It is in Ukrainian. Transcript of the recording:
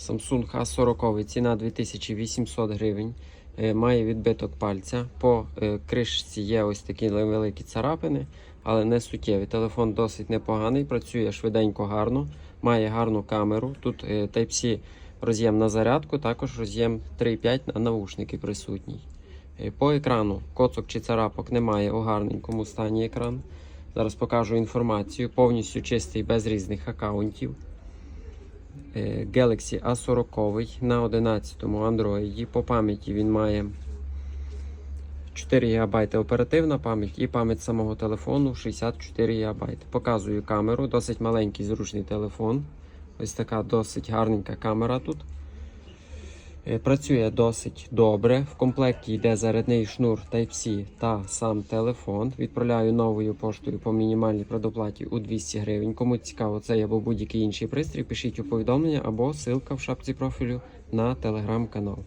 Samsung A40 ціна 2800 гривень. Е, Має відбиток пальця. По е, кришці є ось такі невеликі царапини, але не суттєві. Телефон досить непоганий, працює швиденько, гарно, має гарну камеру. Тут е, Type-C роз'єм на зарядку, також роз'єм 3.5 на навушники присутній. По екрану коцок чи царапок немає у гарненькому стані екран. Зараз покажу інформацію. Повністю чистий без різних аккаунтів. Е, Galaxy A40 на 11 Android. По пам'яті він має 4 ГБ оперативна пам'ять і пам'ять самого телефону 64 ГБ. Показую камеру, досить маленький зручний телефон. Ось така досить гарненька камера тут. Е, Працює досить добре. В комплекті йде зарядний шнур Type-C та сам телефон. Відправляю новою поштою по мінімальній предоплаті у 200 гривень. Кому цікаво це або будь-який інший пристрій, пишіть у повідомлення або ссылка в шапці профілю на телеграм-канал.